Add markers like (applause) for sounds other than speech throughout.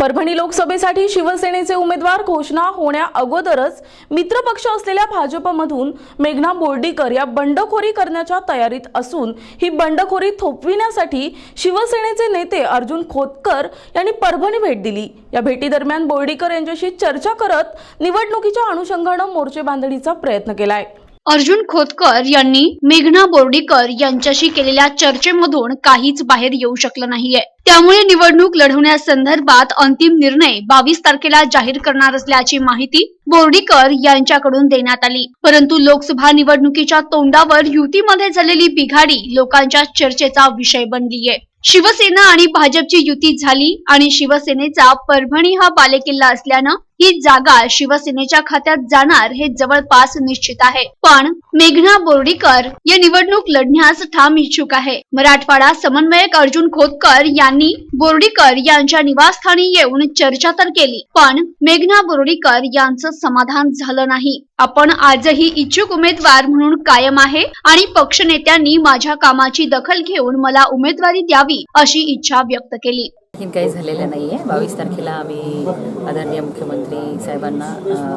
परभणी लोकसभेसाठी शिवसेनेचे उमेदवार घोषणा होण्या अगोदरच मित्रपक्ष असलेल्या भाजपमधून मेघना बोर्डीकर या बंडखोरी करण्याच्या तयारीत असून ही बंडखोरी थोपविण्यासाठी शिवसेनेचे नेते अर्जुन खोतकर यांनी परभणी भेट दिली. या भेटीदरम्यान बोर्डीकर यांच्याशी चर्चा करत निवडणुकीच्या अनुषंगानं मोर्चे बांधणीचा प्रयत्न केलाय. अर्जुन खोतकर यांनी मेघना बोर्डीकर यांच्याशी केलेल्या चर्चेमधून काहीच बाहेर येऊ शकलं नाहीये. त्यामुळे निवडणूक लढवण्यासंदर्भात अंतिम निर्णय बावीस तारखेला जाहीर करणार असल्याची माहिती बोर्डीकर यांच्याकडून देण्यात आली. परंतु लोकसभा निवडणुकीच्या तोंडावर युतीमध्ये झालेली बिघाडी लोकांच्या चर्चेचा विषय बनलीये. शिवसेना आणि भाजपची युती झाली आणि शिवसेनेचा परभणी हा बालेकिल्ला असल्यानं ही जागा शिवसेनेच्या खात्यात जाणार हे जवळपास निश्चित आहे. पण मेघना बोर्डीकर या निवडणूक लढण्यास ठाम इच्छुक आहे. मराठवाडा समन्वयक अर्जुन खोतकर यांनी बोर्डीकर यांच्या निवासस्थानी येऊन चर्चा तर केली पण मेघना बोर्डीकर यांचं समाधान झालं नाही. आपण आजही इच्छुक उमेदवार म्हणून कायम आहे आणि पक्षनेत्यांनी माझ्या कामाची दखल घेऊन मला उमेदवारी द्यावी अशी इच्छा व्यक्त केली. आणखीन काही झालेलं नाही आहे बावीस तारखेला आम्ही आदरणीय मुख्यमंत्री साहेबांना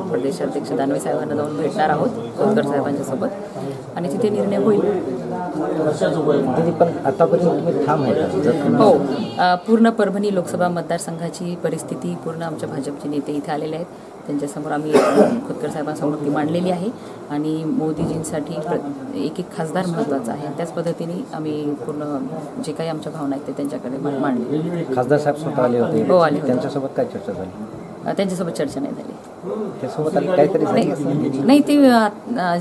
प्रदेशाध्यक्ष दानवे साहेबांना जाऊन भेटणार आहोत खोतकर साहेबांच्या सोबत. आणि तिथे निर्णय होईल. पण आतापर्यंत हो. पूर्ण परभणी लोकसभा मतदारसंघाची परिस्थिती पूर्ण आमच्या भाजपचे नेते इथे आलेले आहेत. त्यांच्यासमोर आम्ही खोतकर साहेबांसमोर ती मांडलेली आहे. आणि मोदीजींसाठी एक एक खासदार महत्त्वाचा आहे. त्याच पद्धतीने आम्ही पूर्ण जे काही आमच्या भावना आहेत ते त्यांच्याकडे मांडले. खासदार साहेब स्वतः आले होते. हो, आले. त्यांच्यासोबत काय चर्चा झाली? त्यांच्यासोबत चर्चा नाही झाली. नाही नाही ते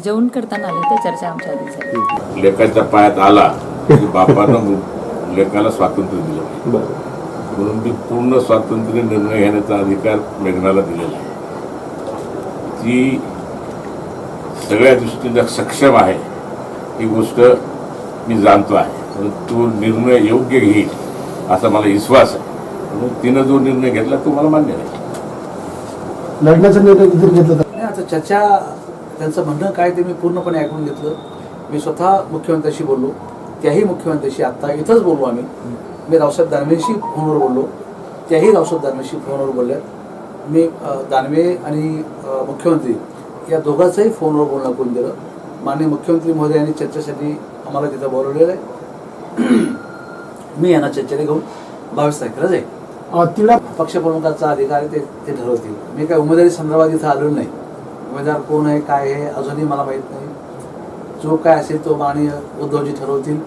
जेवण करताना आले ते चर्चा आमच्या आधी झाली. लेकाच्या पायात आला की बापानं लेकाला स्वातंत्र्य दिलं. म्हणून मी पूर्ण स्वातंत्र्य निर्णय घेण्याचा अधिकार मेघनाला दिलेला आहे. ती सगळ्या दृष्टीने सक्षम आहे. ही गोष्ट मी जाणतो आहे. म्हणून तो निर्णय योग्य घेईल असा मला विश्वास आहे. म्हणून तिनं जो निर्णय घेतला तो मला मान्य आहे. लढण्याचा निर्णय जर घेतला तर नाही आता चर्चा त्यांचं म्हणणं काय ते मी पूर्णपणे ऐकून घेतलं. मी स्वतः मुख्यमंत्र्याशी बोललो. त्याही मुख्यमंत्र्याशी आत्ता इथंच बोललो आम्ही. मी रावसाहेब दानवेशी फोनवर बोललो. त्याही रावसाहेब दानवेशी फोनवर बोलल्यात. मी दानवे आणि मुख्यमंत्री या दोघांचंही फोनवर बोलणं करून दिलं. माननीय मुख्यमंत्री महोदयांनी चर्चेसाठी आम्हाला तिथं बोलवलेलं आहे. (clears throat) मी यांना चर्चेने घेऊन बावीस तारखेला जाईल तिला पक्षप्रमुखाचा अधिकार आहे ते ते ठरवतील. मी काय उमेदवारी संदर्भात इथं आलेलो नाही. उमेदवार कोण आहे काय आहे अजूनही मला माहीत नाही. जो काय असेल तो माननीय उद्धवजी ठरवतील.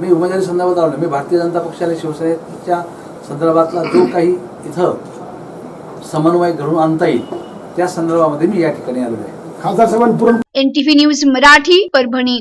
मी उमेदवारी संदर्भात आलो नाही. मी भारतीय जनता पक्ष आणि शिवसेनेच्या संदर्भातला जो काही इथं समन्वय घडून आणता येईल. त्या संदर्भामध्ये मी या ठिकाणी आलेलो आहे. खासदार साहेबांनी पुरण एनटीव्ही न्यूज मराठी परभणी.